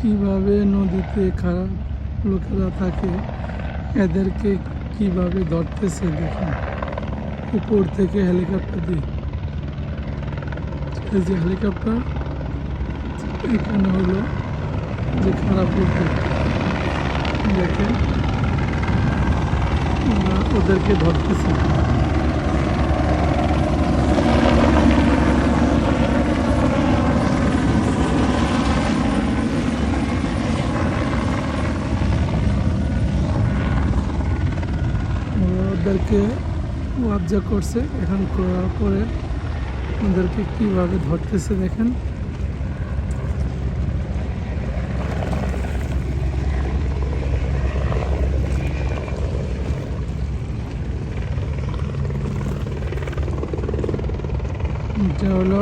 কীভাবে নদীতে খারাপ লোকেরা থাকে, এদেরকে কীভাবে ধরতেছে দেখুন। উপর থেকে হেলিকপ্টার দিয়ে। এই যে হেলিকপ্টার, এখানে হলো যে খারাপ লোকের। দেখেন ওদেরকে ধরতেছে। ওদেরকে অবজার্ভ করছে। এখন করার পরে ওদেরকে কীভাবে ধরতেছে দেখেন। এটা হলো